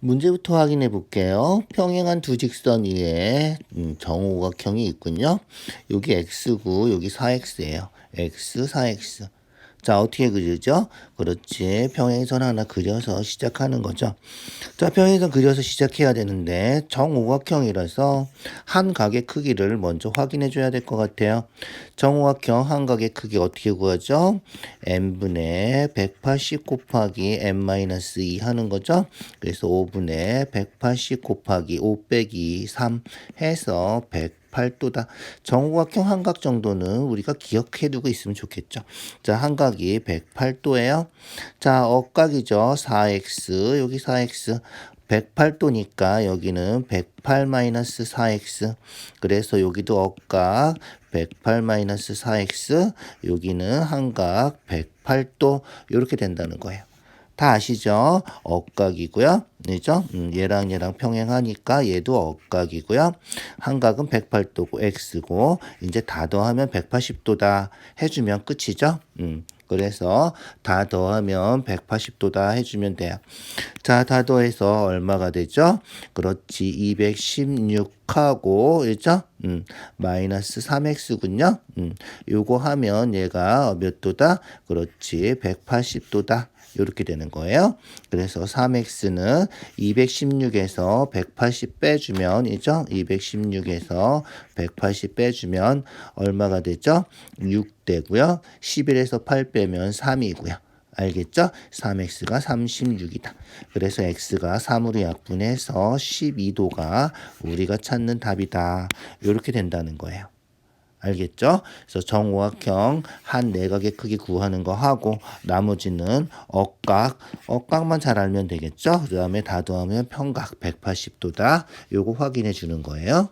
문제부터 확인해 볼게요. 평행한 두 직선 위에 음, 정오각형이 있군요. 여기 x고 여기 4x예요. x, 4x. 자, 어떻게 그리죠? 그렇지. 평행선 하나 그려서 시작하는 거죠. 자, 평행선 그려서 시작해야 되는데 정오각형이라서 한 각의 크기를 먼저 확인해 줘야 될 것 같아요. 정오각형 한 각의 크기 어떻게 구하죠? n분의 180 곱하기 n-2 하는 거죠. 그래서 5분의 180 곱하기 5 빼기 3 해서 100 8도다. 정오각형 한각 정도는 우리가 기억해 두고 있으면 좋겠죠. 자, 한각이 108도예요. 자, 억각이죠. 4x, 여기 4x. 108도니까 여기는 108-4x. 그래서 여기도 억각 108-4x. 여기는 한각 108도. 이렇게 된다는 거예요. 다 아시죠? 억각이고요. 그죠? 음, 얘랑 얘랑 평행하니까 얘도 억각이고요. 한각은 108도고 x고 이제 다 더하면 180도다 해주면 끝이죠. 음, 그래서 다 더하면 180도다 해주면 돼요. 자, 다 더해서 얼마가 되죠? 그렇지, 216하고, 그죠? 음, 마이너스 3x군요. 음, 요거 하면 얘가 몇 도다? 그렇지, 180도다. 이렇게 되는 거예요. 그래서 3x는 216에서 180 빼주면 이죠? 216에서 180 빼주면 얼마가 되죠? 6 되고요. 11에서 8 빼면 3이고요. 알겠죠? 3x가 36이다. 그래서 x가 3으로 약분해서 12도가 우리가 찾는 답이다. 이렇게 된다는 거예요. 알겠죠? 그래서 정오각형 한 내각의 크기 구하는 거 하고 나머지는 억각, 억각만 잘 알면 되겠죠? 그 다음에 다 더하면 평각 180도다. 요거 확인해 주는 거예요.